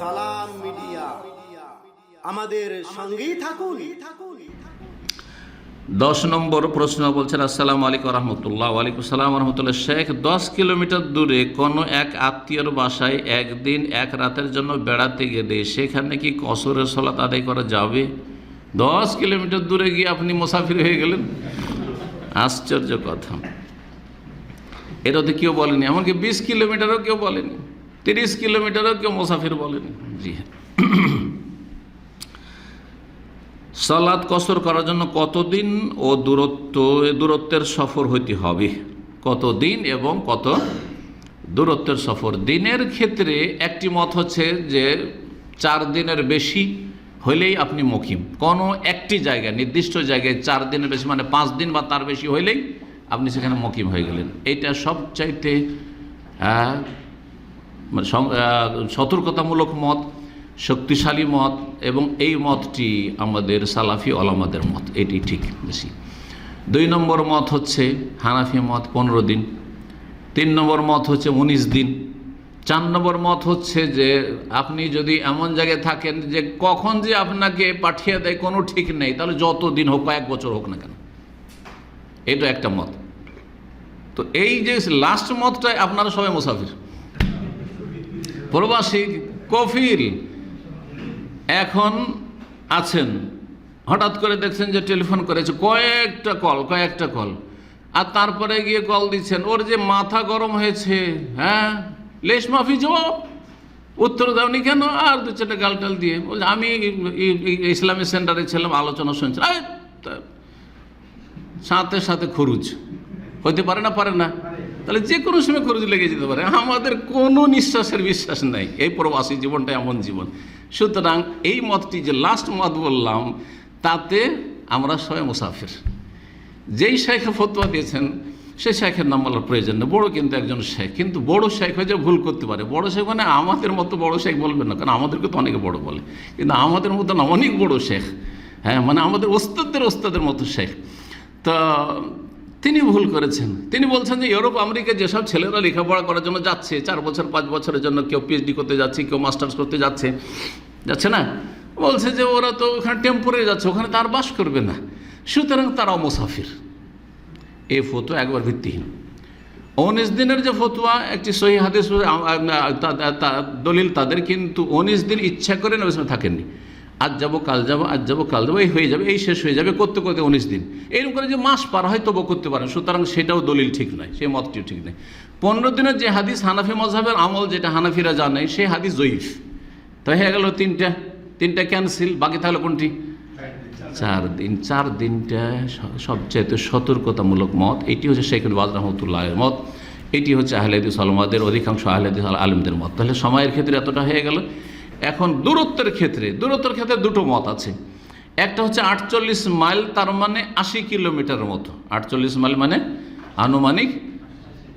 সালাম মিডিয়া। আমাদের সঙ্গেই থাকুন। দশ নম্বর প্রশ্ন বলছেন, আসসালামু আলাইকুম রহমতুল্লাহ। ওয়ালাইকুম সালাম রহমতুল্লাহ। শেখ, দশ কিলোমিটার দূরে কোনো এক আত্মীয়র বাসায় একদিন এক রাতের জন্য বেড়াতে গেলে সেখানে কি কসরের সলাত আদায় করা যাবে? দশ কিলোমিটার দূরে গিয়ে আপনি মুসাফির হয়ে গেলেন? আশ্চর্য কথা। এটা তো কেউ বলেনি, এমনকি বিশ কিলোমিটারও কেউ বলেনি। তিরিশ কিলোমিটারও কেউ মুসাফির বলেন। জি হ্যাঁ। সালাদ কসর করার জন্য কতদিন ও দূরত্ব দূরত্বের সফর হইতে হবে? কত দিন এবং কত দূরত্বের সফর? দিনের ক্ষেত্রে একটি মত হচ্ছে যে চার দিনের বেশি হইলেই আপনি মকিম। কোনো একটি জায়গায় নির্দিষ্ট জায়গায় চার দিনের বেশি মানে পাঁচ দিন বা তার বেশি হইলেই আপনি সেখানে মকিম হয়ে গেলেন। এটা সবচাইতে আহ, সতর্কতামূলক মত, শক্তিশালী মত, এবং এই মতটি আমাদের সালাফি ওলামাদের মত, এটি ঠিক বেশি। দুই নম্বর মত হচ্ছে হানাফি মত পনেরো দিন, তিন নম্বর মত হচ্ছে উনিশ দিন, চার নম্বর মত হচ্ছে যে আপনি যদি এমন জায়গায় থাকেন যে কখন যে আপনাকে পাঠিয়ে দেয়, কোনো ঠিক নেই, তাহলে যত দিন হোক, কয়েক বছর হোক না কেন। এটা একটা মত। তো এই যে লাস্ট মতটাই আপনারা সবাই মুসাফির। প্রবাসী কফিল এখন আছেন। হঠাৎ করে দেখছেন যে টেলিফোন করেছে, কয়েকটা কল কয়েকটা কল। আর তারপরে গিয়ে কল দিচ্ছেন, ওর যে মাথা গরম হয়েছে হ্যাঁ? লেশ মাফি জবাব উত্তর দাওনি কেন? আর দু চারটা গালটাল দিয়ে। বলছে, আমি ইসলামী সেন্টারে ছিলাম, আলোচনা শুনছিলাম সাথে সাথে খরুচ হইতে পারে না পারে না। তাহলে যে কোনো সময় খরচ লেগে যেতে পারে। আমাদের কোনো নিঃশ্বাসের বিশ্বাস নাই। এই প্রবাসী জীবনটা এমন জীবন। সুতরাং এই মতটি যে লাস্ট মত বললাম, তাতে আমরা সবাই মুসাফির। যেই শেখে ফতোয়া দিয়েছেন, সেই শেখের নাম বলার প্রয়োজন নেই। বড় কিন্তু একজন শেখ কিন্তু বড় শেখ হয়ে যে ভুল করতে পারে। বড় শেখ মানে আমাদের মতো বড় শেখ বলবেন না, কারণ আমাদেরকে তো অনেকে বড় বলে। কিন্তু আমাদের মতো না, অনেক বড় শেখ হ্যাঁ মানে আমাদের ওস্তাদের ওস্তাদের মতো শেখ তা তিনি ভুল করেছেন। তিনি বলছেন যে, ইউরোপ আমেরিকা যেসব ছেলেরা লেখাপড়া করার জন্য যাচ্ছে, চার বছর, পাঁচ বছরের জন্য কেউ পিএইচডি করতে যাচ্ছে, কেউ মাস্টার্স করতে যাচ্ছে যাচ্ছে না? বলছে যে, ওরা তো ওখানে টেম্পোরারি যাচ্ছে, ওখানে তার বাস করবে না। সুতরাং তারাও মুসাফির এ ফটো একবার ভিত্তিহীন। উনিশ দিনের যে ফতুয়া, একটি সহি হাদিস দলিল তাদের, কিন্তু উনিশ দিন ইচ্ছা করে সাল্লাম থাকেননি। আজ যাব, কাল যাব, আজ যাব, কাল যাব, এই হয়ে যাবে, এই শেষ হয়ে যাবে, করতে করতে উনিশ দিন। এরকম করে যে মাস পার হয় তবু করতে পারেন, সুতরাং সেটাও দলিল ঠিক নয় সেই মতটিও ঠিক নয়। পনেরো দিনের যে হাদিস হানাফি মজাবের আমল যেটা হানাফিরা জানে সেই হাদিস জয়ীফ। তো হয়ে গেল তিনটা তিনটা ক্যান্সেল বাকি থাকল কোনটি? চার দিন, চার দিনটা স- সবচাইতে সতর্কতামূলক মত, এটি হচ্ছে শেখ বাজ রহমতুল্লাহের মত, এটি হচ্ছে আহলেদিস আলমাদের, অধিকাংশ আহলেদিস আলমদের মত। তাহলে সময়ের ক্ষেত্রে এতটা হয়ে গেল। এখন দূরত্বের ক্ষেত্রে দূরত্বের ক্ষেত্রে দুটো মত আছে। একটা হচ্ছে আটচল্লিশ মাইল, তার মানে আশি কিলোমিটার মতো। আটচল্লিশ মাইল মানে আনুমানিক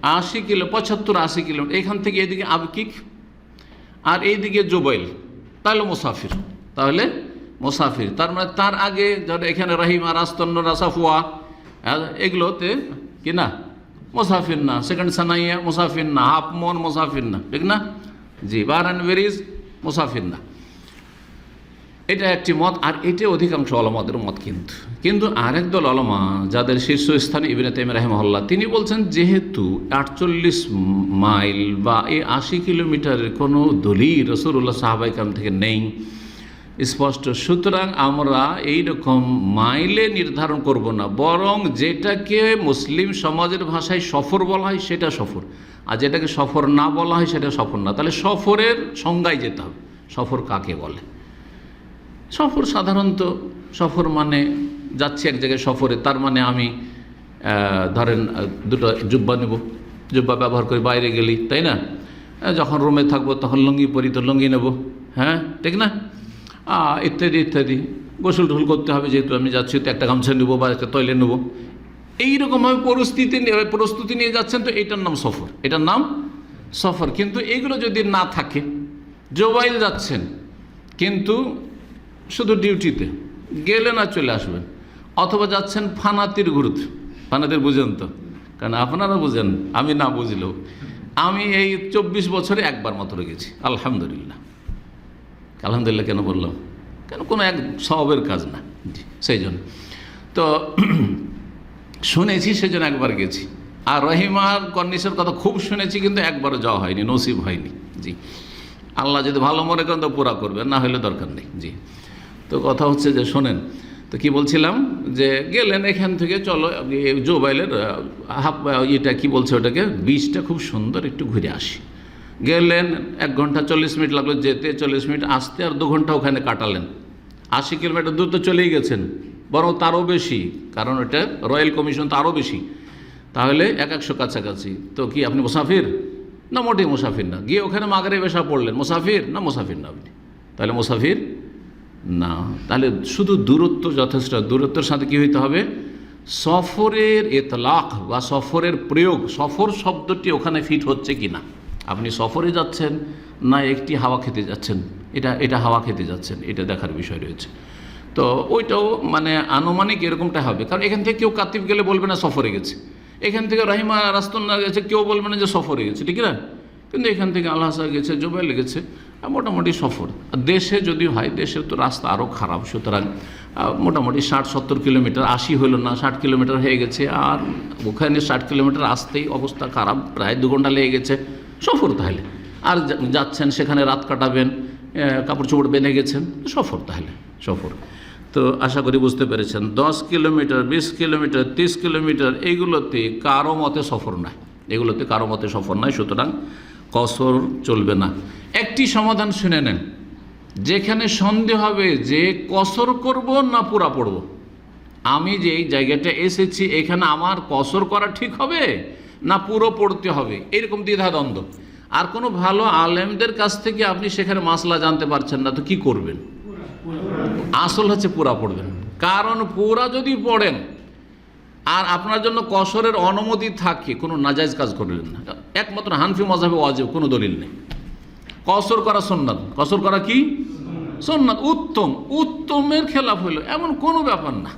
আশি কিলো, পঁচাত্তর আশি কিলোমিটার। এখান থেকে এদিকে আবকিক আর এইদিকে জুবাইল। তাহলে মুসাফির। তাহলে মুসাফির। তার মানে তার আগে যারা এখানে রাহিমা রাস্তন্ন রাসাফুয়া এগুলোতে কি না? মুসাফির না। সেকেন্ড সানাইয়া মুসাফির না। হাফ মন মুসাফির না। ঠিক না? জি, বার অ্যান্ড ভেরিজ মুসাফির না। এটা একটি মত, আর এটি অধিকাংশ অলমাদের মত কিন্তু। কিন্তু আরেক দল অলমা যাদের শীর্ষস্থানে ইবিনে তেম রাহেমহল্লা তিনি বলছেন, যেহেতু আটচল্লিশ মাইল বা এই আশি কিলোমিটারের কোনো দলিল রসুল্লাহ সাহাবাইকাম থেকে নেই স্পষ্ট। সুতরাং আমরা এই রকম মাইলে নির্ধারণ করব না, বরং যেটাকে মুসলিম সমাজের ভাষায় সফর বলা হয় সেটা সফর। আর যেটাকে সফর না বলা হয় সেটা সফর না। তাহলে সফরের সংজ্ঞায় যেতে হবে। সফর কাকে বলে? সফর সাধারণত, সফর মানে যাচ্ছি এক জায়গায় সফরে, তার মানে আমি ধরেন দুটো জুব্বা নেব। জুব্বা ব্যবহার করে বাইরে গেলি, তাই না? যখন রুমে থাকব তখন লুঙ্গি পরি তো লুঙ্গি নেব। হ্যাঁ ঠিক না? ইত্যাদি ইত্যাদি। গোসল টোসল করতে হবে, যেহেতু আমি যাচ্ছি, তো একটা গামছা নেব বা একটা তৈলে নেব। এইরকমভাবে পরিস্থিতি প্রস্তুতি নিয়ে যাচ্ছেন, তো এটার নাম সফর। এটার নাম সফর। কিন্তু এগুলো যদি না থাকে, জোবাইল যাচ্ছেন, কিন্তু শুধু ডিউটিতে, গেলে না চলে আসবেন। অথবা যাচ্ছেন ফানাতির ঘুরতে ফানাতির বুঝেন তো? কারণ আপনারা বুঝেন, আমি না বুঝলেও। আমি এই চব্বিশ বছরে একবার মাত্র গেছি, আলহামদুলিল্লাহ। আলহামদুলিল্লাহ কেন বললাম? কেন? কোনো এক স্বভাবের কাজ না। জি। সেই জন্য। তো শুনেছি সেজন্য একবার গেছি। আর রহিমার কন্ডিশনের কথা খুব শুনেছি কিন্তু একবারও যাওয়া হয়নি নসিব হয়নি। জি। আল্লাহ যদি ভালো মনে করেন তো পুরা করবেন না হলে দরকার নেই। জি। তো কথা হচ্ছে যে শোনেন তো কি বলছিলাম? যে গেলেন এখান থেকে চলো জোবাইলের হাফ ইয়েটা কি বলছে ওটাকে? বীজটা খুব সুন্দর একটু ঘুরে আসি। গেলেন, এক ঘণ্টা চল্লিশ মিনিট লাগল যেতে, চল্লিশ মিনিট আসতে আর দু ঘণ্টা ওখানে কাটালেন। আশি কিলোমিটার দূর তো চলেই গেছেন, বরং তারও বেশি, কারণ এটা রয়্যাল কমিশন তো আরও বেশি। তাহলে এক একশো কাছাকাছি। তো কি, আপনি মুসাফির? না, মোটেই মুসাফির না। গিয়ে ওখানে মাগরে বেশা পড়লেন, মুসাফির না মুসাফির না আপনি? তাহলে মুসাফির? না। তাহলে শুধু দূরত্ব যথেষ্ট। দূরত্বের সাথে কি হইতে হবে? সফরের এতলাক বা সফরের প্রয়োগ, সফর শব্দটি ওখানে ফিট হচ্ছে কি না আপনি সফরে যাচ্ছেন না একটি হাওয়া খেতে যাচ্ছেন? এটা এটা হাওয়া খেতে যাচ্ছেন, এটা দেখার বিষয় রয়েছে। তো ওইটাও মানে আনুমানিক এরকমটা হবে। কারণ এখান থেকে কেউ কাতিব গেলে বলবে না সফরে গেছে। এখান থেকে রহিমা রাস্তন্না গেছে, কেউ বলবে না যে সফরে গেছে, ঠিক না? কিন্তু এখান থেকে আল্লাহ গেছে, জোবাইল গেছে মোটামুটি সফর। দেশে যদি হয়, দেশের তো রাস্তা আরও খারাপ। সুতরাং মোটামুটি ষাট, সত্তর কিলোমিটার, আশি হলো না, ষাট কিলোমিটার হয়ে গেছে। আর ওখানে ষাট কিলোমিটার আসতেই অবস্থা খারাপ, প্রায় দু ঘণ্টা লেগে গেছে। সফর তাহলে। আর যাচ্ছেন, সেখানে রাত কাটাবেন কাপড় চোপড় বেঁধে গেছেন, সফর তাহলে, সফর। তো আশা করি বুঝতে পেরেছেন, দশ কিলোমিটার, বিশ কিলোমিটার, তিরিশ কিলোমিটার এইগুলোতে কারও মতে সফর নাই এগুলোতে কারও মতে সফর নাই সুতরাং কসর চলবে না। একটি সমাধান শুনে নেন। যেখানে সন্দেহ হবে যে কসর করব না পুরা পড়ব। আমি যে এই জায়গাটা এসেছি, এখানে আমার কসর করা ঠিক হবে? না পুরো পড়তে হবে। এরকম দ্বিধাদ্বন্দ্ব। আর কোনো ভালো আলেমদের কাছ থেকে আপনি সেখানে মাসলা জানতে পারছেন না, তো কি করবেন? আসল হচ্ছে পুরা পড়বেন। কারণ পুরা যদি পড়েন, আর আপনার জন্য কসরের অনুমতি থাকে, কোনো নাজাইজ কাজ করলেন না। একমাত্র হানফি মজাবে ওয়াজিব, কোনো দলিল নেই। কসর করা সন্ন্যাত কসর করা কি? সন্ন্যাত উত্তম। উত্তমের খেলাফ হইল। এমন কোনো ব্যাপার না।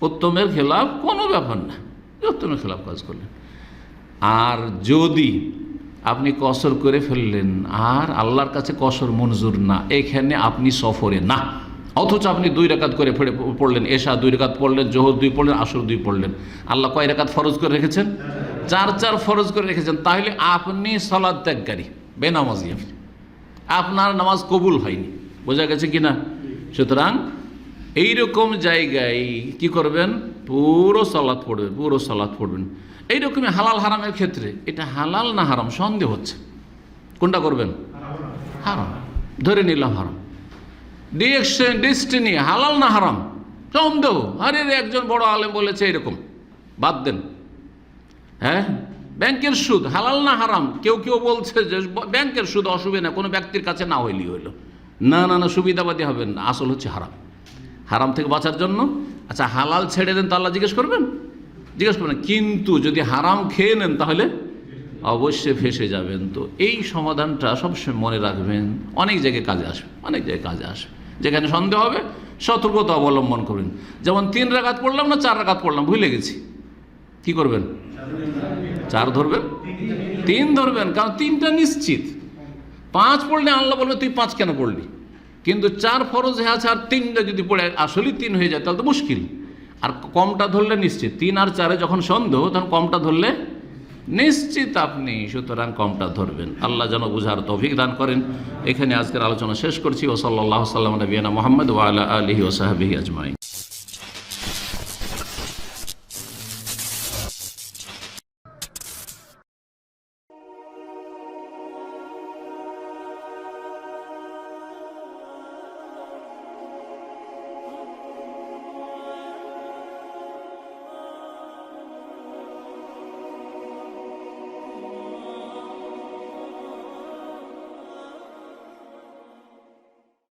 উত্তমের খেলাফ কোনো ব্যাপার না। উত্তমের খেলাফ কাজ করলেন। আর যদি আপনি কসর করে ফেললেন, আর আল্লাহর কাছে কসর মঞ্জুর না, এখানে আপনি সফরে না। অথচ আপনি দুই রেখাত করে ফেড়ে পড়লেন, এশা দুই রেখাত পড়লেন, জোহর দুই পড়লেন, আসর দুই পড়লেন। আল্লাহ কয় রেখাত ফরজ করে রেখেছেন? চার চার ফরজ করে রেখেছেন। তাহলে আপনি সলাদ ত্যাগকারী, বেনামাজি আপনি। আপনার নামাজ কবুল হয়নি। বোঝা গেছে কি না সুতরাং এইরকম জায়গায় কি করবেন? পুরো সলাৎ পড়বেন, পুরো সলাৎ পড়বেন। এইরকমই হালাল হারামের ক্ষেত্রে এটা হালাল না হারাম সন্দেহ হচ্ছে। কোনটা করবেন? হারাম। ধরে নিলাম হারাম। ডিরেকশন ডিস্টিনি হালাল না হারাম? সন্দেহ। আরে একজন বড় আলেম বলেছে এরকম। বাদ দেন। হ্যাঁ? ব্যাংকের সুদ, হালাল না হারাম? কেউ কেউ বলছে যে ব্যাংকের সুদ অসুবিধা না কোনো ব্যক্তির কাছে না হইলি হইল। না না না, সুবিধাবাদী হবেন না। আসল হচ্ছে হারাম। হারাম থেকে বাঁচার জন্য? আচ্ছা হালাল ছেড়ে দেন তো আল্লাহ জিজ্ঞেস করবেন? জিজ্ঞেস করবেন, কিন্তু যদি হারাম খেয়ে নেন তাহলে? অবশ্যই ফেসে যাবেন তো। এই সমাধানটা সবসময় মনে রাখবেন। অনেক জায়গায় কাজে আসবে, অনেক জায়গায় কাজে আসবে। যেখানে সন্দেহ হবে, সতর্কতা অবলম্বন করবেন। যেমন তিন রাগাত পড়লাম না, চার রাগাত পড়লাম, ভুলে গেছি। কি করবেন? চার ধরবেন? তিন ধরবেন, কারণ তিনটা নিশ্চিত। পাঁচ পড়লে আল্লাহ বলবে, তুই পাঁচ কেন পড়লি? কিন্তু চার ফরজ হয়ে আর তিনটা যদি পড়ে, আসলেই তিন হয়ে যায়, তাহলে তো মুশকিল। আর কমটা ধরলে নিশ্চিত। তিন আর চারে যখন সন্দেহ, তখন কমটা ধরলে নিশ্চিত আপনি, সুতরাং কমটা ধরবেন। আল্লাহ যেন বুঝার তৌফিক দান করেন। এখানে আজকের আলোচনা শেষ করছি। ওসল্লাহ সাল্লাহ সাল্লাম নবীনা মোহাম্মদ ওয়ালা আলহি ওসাহাবি আজমাই